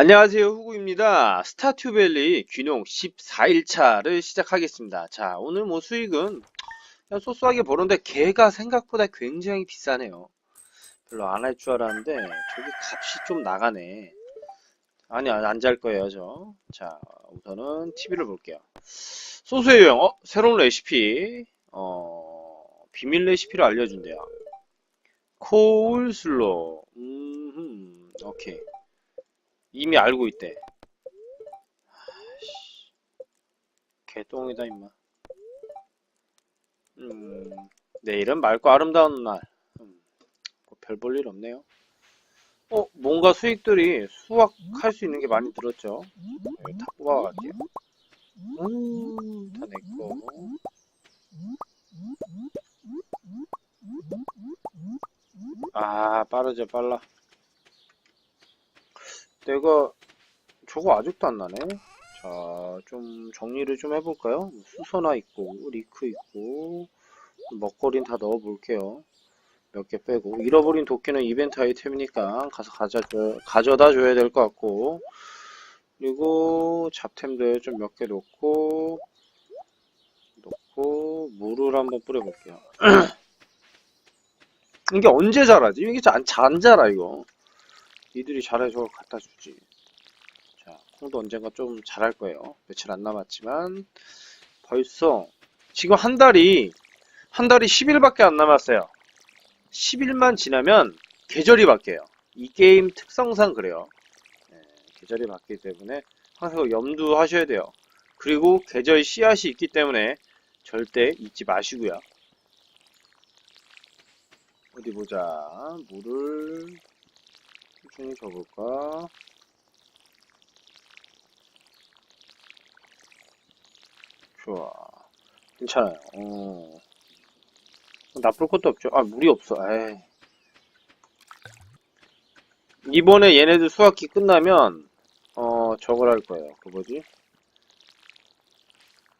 안녕하세요 후구입니다. 스타튜밸리 귀농 14일차를 시작하겠습니다. 자 오늘 뭐 수익은 그냥 소소하게 벌었는데 개가 생각보다 굉장히 비싸네요. 별로 안 할 줄 알았는데 저기 값이 좀 나가네. 아니 안 잘 거예요 저 자 우선은 TV를 볼게요. 소스의 유형 어 새로운 레시피. 어 비밀 레시피를 알려준대요. 코울슬로. 음 오케이 이미 알고 있대. 아이씨. 개똥이다 임마. 음, 내일은 맑고 아름다운 날. 음, 별볼 일 없네요. 어, 뭔가 수익들이 수확할 수 있는 게 많이 들었죠. 여기 다 뽑아갈게요. 음, 다 내꺼. 아, 빠르죠, 빨라. 내가 저거 아직도 안 나네. 자, 좀 정리를 좀 해볼까요? 수선화 있고, 리크 있고, 먹거리는 다 넣어 볼게요. 몇 개 빼고. 잃어버린 도끼는 이벤트 아이템이니까 가서 가져줘, 가져다 줘야 될 것 같고. 그리고 잡템들 좀 몇개 넣고, 넣고, 물을 한번 뿌려볼게요. 이게 언제 자라지? 이게 잘안 자라, 이거. 니들이 잘해서 갖다 주지. 자, 콩도 언젠가 좀 잘할 거예요. 며칠 안 남았지만 벌써 지금 한 달이 한 달이 10일밖에 안 남았어요. 10일만 지나면 계절이 바뀌어요. 이 게임 특성상 그래요. 네, 계절이 바뀌기 때문에 항상 염두하셔야 돼요. 그리고 계절 씨앗이 있기 때문에 절대 잊지 마시고요. 어디 보자. 물을 꾸준히 줘볼까? 좋아. 괜찮아요. 어. 나쁠 것도 없죠. 아, 물이 없어. 에이. 이번에 얘네들 수학기 끝나면, 어, 저걸 할 거예요. 그 뭐지?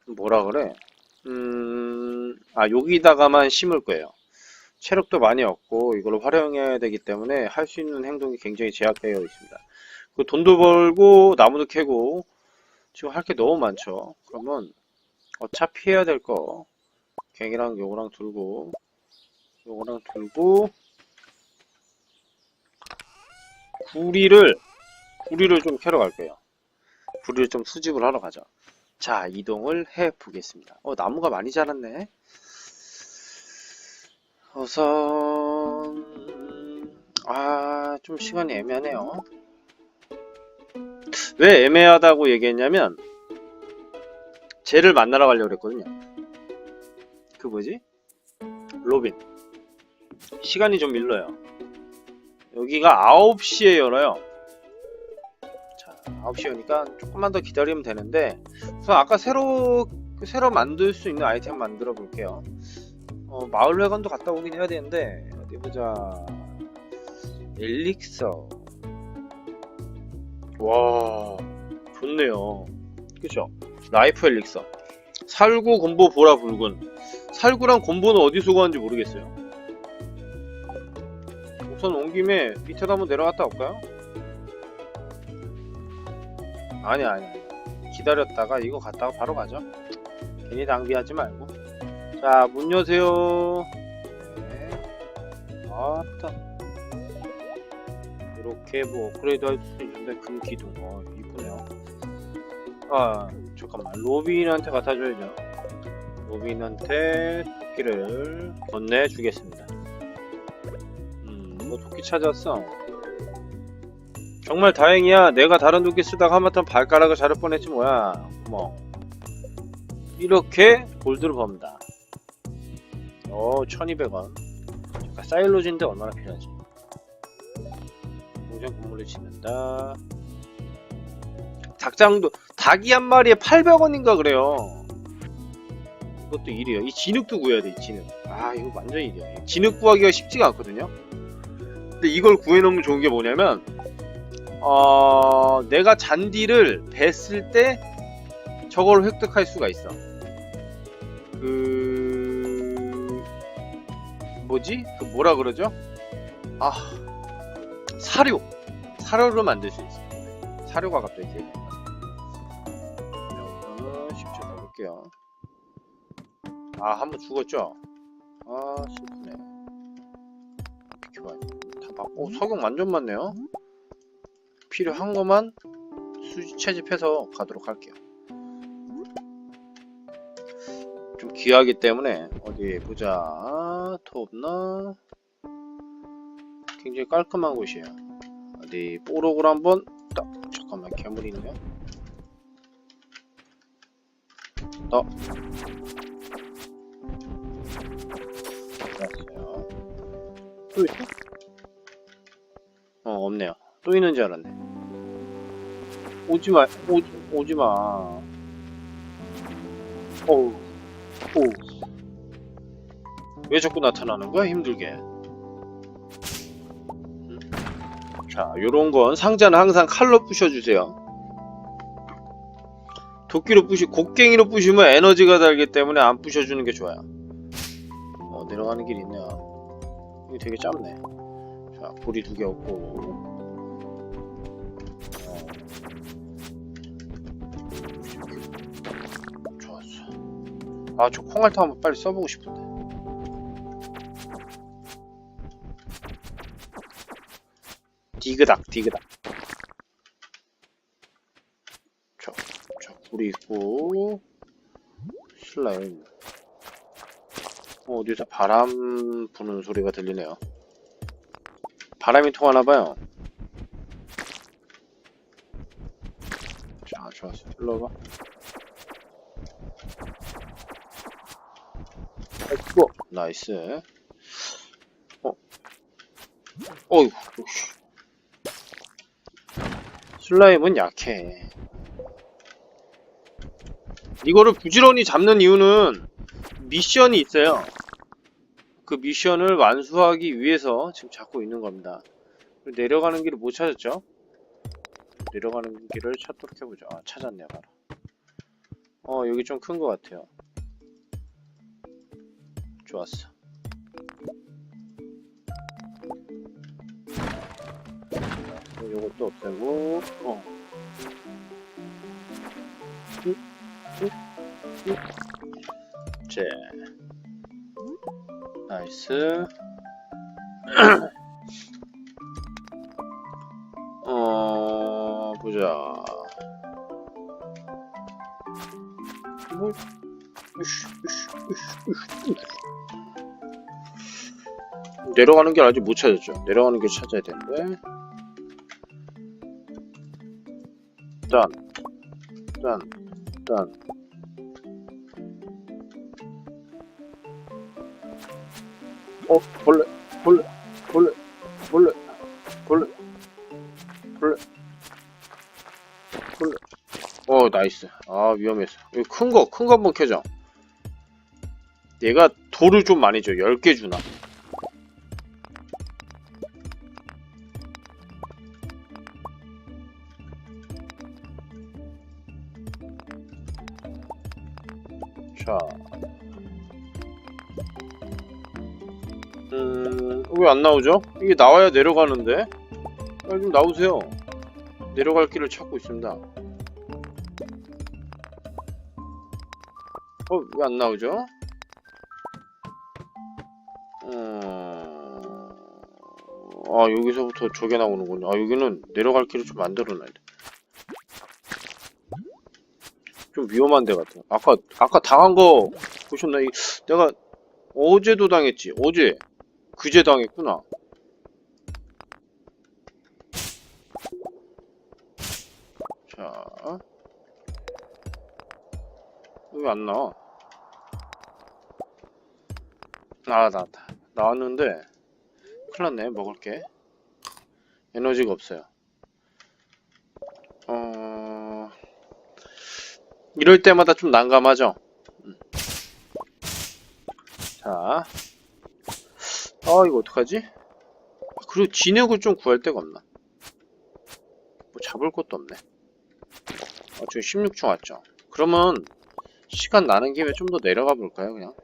뭐라 그래? 음, 아, 여기다가만 심을 거예요. 체력도 많이 얻고 이걸 활용해야 되기 때문에 할 수 있는 행동이 굉장히 제약되어 있습니다. 그 돈도 벌고 나무도 캐고 지금 할 게 너무 많죠. 그러면 어차피 해야 될 거 갱이랑 요거랑 들고 요거랑 들고 구리를 구리를 좀 캐러 갈 거예요. 구리를 좀 수집을 하러 가자. 자 이동을 해 보겠습니다. 어 나무가 많이 자랐네. 우선 아, 좀 시간이 애매하네요. 왜 애매하다고 얘기했냐면 쟤를 만나러 가려고 그랬거든요. 그 뭐지? 로빈. 시간이 좀 밀려요. 여기가 9시에 열어요. 자, 9시에 오니까 조금만 더 기다리면 되는데 우선 아까 새로 새로 만들 수 있는 아이템 만들어 볼게요. 어, 마을회관도 갔다 오긴 해야 되는데 어디 보자. 엘릭서. 와 좋네요. 그쵸? 라이프 엘릭서. 살구 곰보 보라 붉은. 살구랑 곰보는 어디서 구하는지 모르겠어요. 우선 온 김에 밑에도 한번 내려갔다 올까요? 아니 아니 기다렸다가 이거 갔다가 바로 가죠. 괜히 낭비하지 말고 자, 문 여세요. 네. 아따. 이렇게 뭐 업그레이드 할 수 있는데 금 기둥. 어, 이쁘네요. 아, 잠깐만. 로빈한테 갖다 줘야죠. 로빈한테 토끼를 건네 주겠습니다. 음, 뭐 토끼 찾았어. 정말 다행이야. 내가 다른 토끼 쓰다가 하마터면 발가락을 자를 뻔했지 뭐야. 뭐. 이렇게 골드를 법니다. 어, 1200원. 잠깐, 사일로즈인데 얼마나 필요하지? 공장 건물을 짓는다. 닭장도, 닭이 한 마리에 800원인가 그래요. 이것도 일이에요. 이 진흙도 구해야 돼, 이 진흙. 아, 이거 완전 일이야. 진흙 구하기가 쉽지가 않거든요. 근데 이걸 구해놓으면 좋은 게 뭐냐면, 어, 내가 잔디를 뱄을 때 저걸 획득할 수가 있어. 그, 뭐지? 그 뭐라 그러죠? 아 사료 사료를 만들 수 있어요. 사료가 갑자기 기억이 안 나. 여기서는 10초 더 볼게요. 아, 한 번 죽었죠? 아, 슬프네. 비켜봐요. 다 받고, 석영 완전 많네요. 필요한 것만 수지 채집해서 가도록 할게요. 좀 귀하기 때문에, 어디 보자. 더 없나? 굉장히 깔끔한 곳이에요. 어디, 뽀록으로 한번, 딱, 잠깐만, 괴물이 있네요. 더. 알았어요. 또 있어? 어, 없네요. 또 있는 줄 알았네. 오지 마, 오지, 오지 마. 어우, 오. 왜 자꾸 나타나는 거야? 힘들게. 음. 자, 요런 건 상자는 항상 칼로 부셔주세요. 도끼로 부시, 곡괭이로 부시면 에너지가 달기 때문에 안 부셔주는 게 좋아요. 어, 내려가는 길이 있네요. 이게 되게 짧네. 자, 볼이 두 개 없고. 어. 좋았어. 아, 저 콩알탕 한번 빨리 써보고 싶은데. 디그닥, 디그닥. 저, 저, 불이 있고. 슬라임. 어, 어디서 바람 부는 소리가 들리네요. 바람이 통하나봐요. 자, 좋았어. 일로 와봐. 아이고, 나이스. 어, 어이구, 씨. 슬라임은 약해. 이거를 부지런히 잡는 이유는 미션이 있어요. 그 미션을 완수하기 위해서 지금 잡고 있는 겁니다. 내려가는 길을 못 찾았죠? 내려가는 길을 찾도록 해보죠. 아, 찾았네요, 바로. 어, 여기 좀 큰 것 같아요. 좋았어. 요것도 없애고, 어. 제. 나이스. 어, 보자. 뭐. 내려가는 길 아직 못 찾았죠. 내려가는 길 찾아야 되는데. 짠, 짠, 짠. 어, 벌레, 벌레, 벌레, 벌레, 벌레, 벌레, 벌레. 어, 나이스. 아, 위험했어. 이거 큰 거, 큰 거 한번 켜자. 얘가 돌을 좀 많이 줘. 10개 주나. 나오죠? 이게 나와야 내려가는데? 빨리 좀 나오세요. 내려갈 길을 찾고 있습니다. 어, 왜 안 나오죠? 어... 아, 여기서부터 저게 나오는군요. 아, 여기는 내려갈 길을 좀 만들어놔야 돼. 좀 위험한 데 같아. 아까, 아까 당한 거 보셨나? 이, 내가 어제도 당했지. 어제. 그제 당했구나. 자. 왜 안 나와? 아, 나왔다. 나왔는데, 큰일 났네. 먹을게. 에너지가 없어요. 어, 이럴 때마다 좀 난감하죠? 음. 자. 아, 이거 어떡하지? 그리고 진흙을 좀 구할 데가 없나? 뭐 잡을 것도 없네. 어, 지금 16초 왔죠? 그러면 시간 나는 김에 좀 더 내려가 볼까요, 그냥?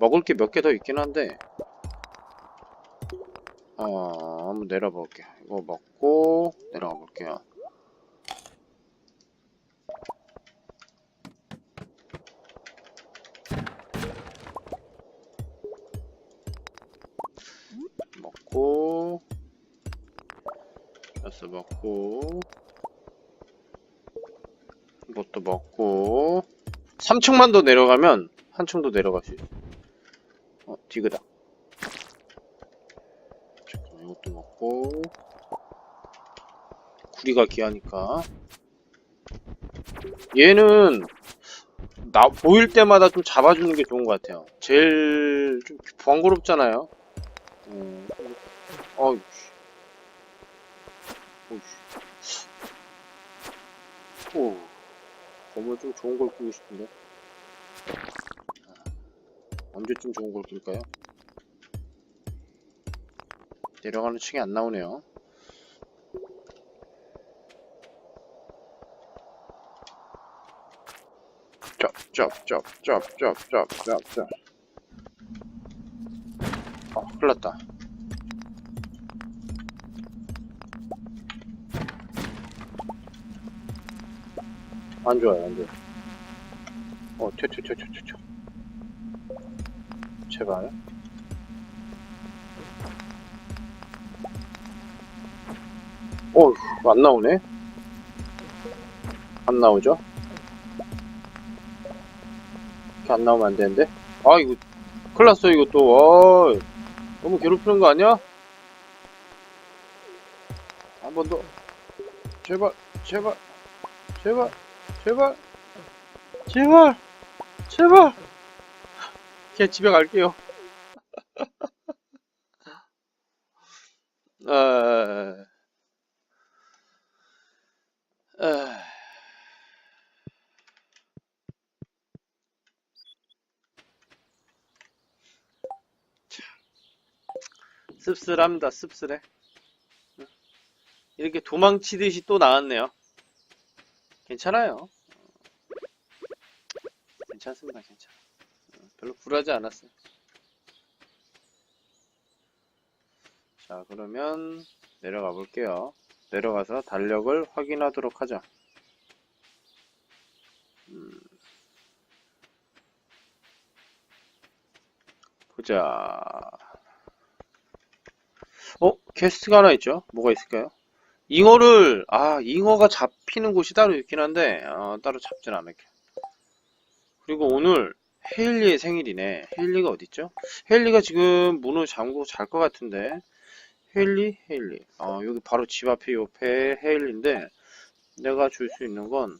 먹을 게 몇 개 더 있긴 한데 어, 한번 내려볼게요. 이거 먹고 내려가 볼게요. 좋았어 먹고 이것도 먹고 3층만 더 내려가면 한 층 더 내려갈 수 있어. 어 디그다. 잠깐 이것도 먹고. 구리가 귀하니까. 얘는 나 보일 때마다 좀 잡아주는 게 좋은 것 같아요. 제일 좀 번거롭잖아요. 음, 어이 오이씨. 오, 건물 좀 좋은 걸 꾸고 싶은데. 아, 언제쯤 좋은 걸 꿀까요? 내려가는 층이 안 나오네요. 쩝, 쩝, 쩝, 쩝, 쩝, 쩝, 쩝, 쩝. 어, 큰일 났다. 안 좋아요, 안 좋아. 어, 튀어. 제발. 어, 안 나오네? 안 나오죠? 이렇게 안 나오면 안 되는데? 아, 이거, 큰일 났어, 이거 또. 어, 너무 괴롭히는 거 아니야? 한 번 더. 제발, 제발, 제발. 제발. 제발. 제발. 그냥 집에 갈게요. 아, 아. 참. 씁쓸합니다 씁쓸해. 이렇게 도망치듯이 또 나왔네요 괜찮아요 괜찮습니다, 괜찮아. 어, 별로 불하지 않았어요. 자, 그러면 내려가 볼게요. 내려가서 달력을 확인하도록 하죠. 음. 보자. 어? 퀘스트가 하나 있죠? 뭐가 있을까요? 잉어를, 아, 잉어가 잡히는 곳이 따로 있긴 한데, 어, 따로 잡진 않을게요. 그리고 오늘 헤일리의 생일이네. 헤일리가 어딨죠? 헤일리가 지금 문을 잠그고 잘 것 같은데. 헤일리? 헤일리. 어, 여기 바로 집 앞에 옆에 헤일리인데, 내가 줄 수 있는 건,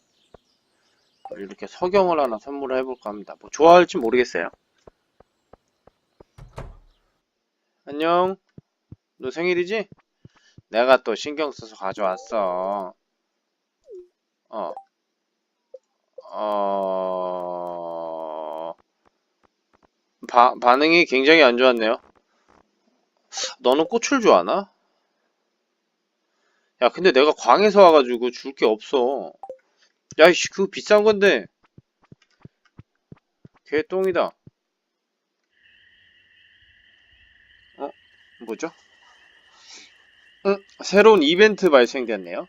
이렇게 석영을 하나 선물을 해볼까 합니다. 뭐, 좋아할지 모르겠어요. 안녕. 너 생일이지? 내가 또 신경 써서 가져왔어. 어. 어... 바, 반응이 굉장히 안 좋았네요. 너는 꽃을 좋아하나? 야, 근데 내가 광에서 와가지고 줄 게 없어. 야, 이씨, 그거 비싼 건데. 개똥이다. 어? 뭐죠? 응, 새로운 이벤트 발생됐네요.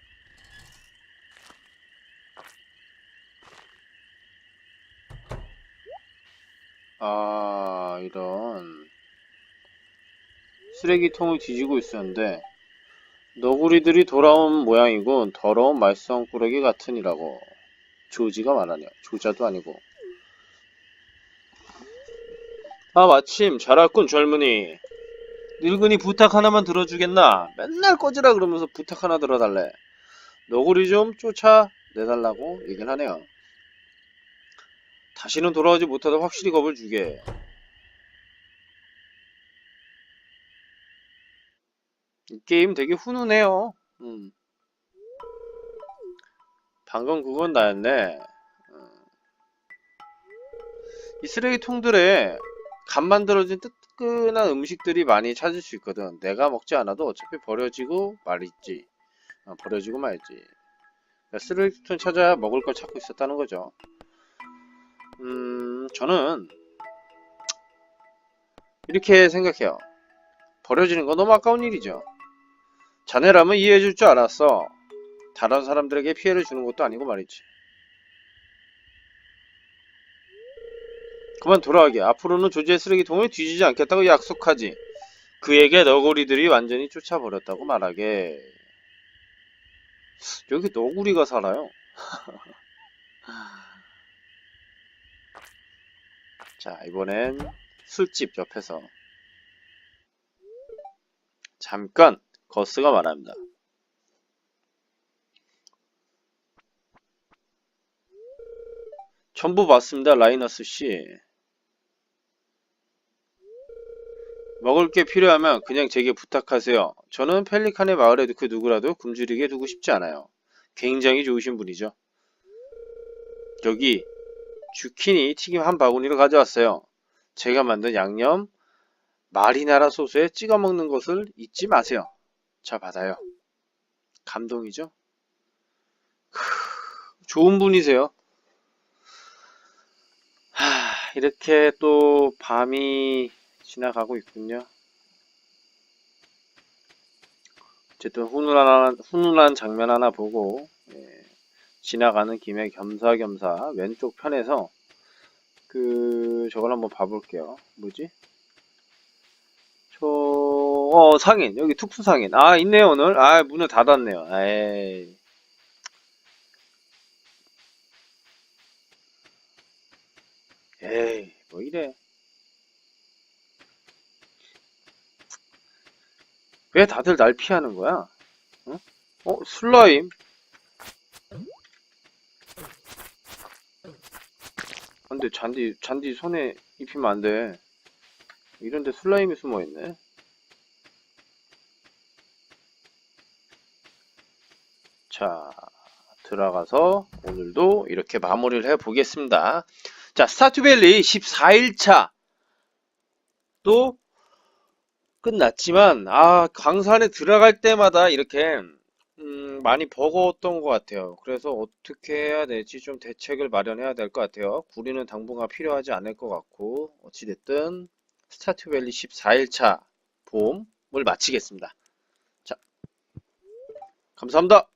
아, 이런. 쓰레기통을 뒤지고 있었는데, 너구리들이 돌아온 모양이군. 더러운 말썽꾸러기 같으니라고. 조지가 말하네요. 조자도 아니고. 아, 마침 잘 왔군, 젊은이. 늙은이 부탁 하나만 들어주겠나? 맨날 꺼지라 그러면서 부탁 하나 들어달래. 너구리 좀 쫓아내달라고 얘기를 하네요. 다시는 돌아오지 못하다 확실히 겁을 주게. 이 게임 되게 훈훈해요. 음. 방금 그건 나였네. 음. 이 쓰레기통들에 간 만들어진 뜨끈한 음식들이 많이 찾을 수 있거든. 내가 먹지 않아도 어차피 버려지고 말있지. 어, 버려지고 말지. 그러니까 쓰레기통 찾아야 먹을 걸 찾고 있었다는 거죠. 음, 저는 이렇게 생각해요. 버려지는 건 너무 아까운 일이죠. 자네라면 이해해줄 줄 알았어. 다른 사람들에게 피해를 주는 것도 아니고 말이지. 그만 돌아가게. 앞으로는 조지의 쓰레기통을 뒤지지 않겠다고 약속하지. 그에게 너구리들이 완전히 쫓아버렸다고 말하게. 여기 너구리가 살아요. 자, 이번엔 술집 옆에서 잠깐 거스가 말합니다. 전부 봤습니다, 라이너스 씨. 먹을 게 필요하면 그냥 제게 부탁하세요. 저는 펠리칸의 마을에도 그 누구라도 굶주리게 두고 싶지 않아요. 굉장히 좋으신 분이죠. 여기 주키니 튀김 한 바구니를 가져왔어요. 제가 만든 양념 마리나라 소스에 찍어 먹는 것을 잊지 마세요. 자, 받아요. 감동이죠? 크, 좋은 분이세요. 하, 이렇게 또 밤이 지나가고 있군요. 어쨌든 훈훈한, 훈훈한 장면 하나 보고 예, 지나가는 김에 겸사겸사 왼쪽 편에서 그 저걸 한번 봐볼게요. 뭐지? 저... 어 상인 여기 특수 상인 아 있네요 오늘 아 문을 닫았네요 에이 에이 뭐 이래. 왜 다들 날 피하는 거야? 어? 어 슬라임? 안돼 잔디 잔디 손에 입히면 안돼. 이런데 슬라임이 숨어있네. 자 들어가서 오늘도 이렇게 마무리를 해 보겠습니다 자 스타투밸리 14일차 또 끝났지만 아 강산에 들어갈 때마다 이렇게 음, 많이 버거웠던 것 같아요. 그래서 어떻게 해야 될지 좀 대책을 마련해야 될 것 같아요. 구리는 당분간 필요하지 않을 것 같고 어찌됐든 스타투밸리 14일차 보험을 마치겠습니다. 자, 감사합니다.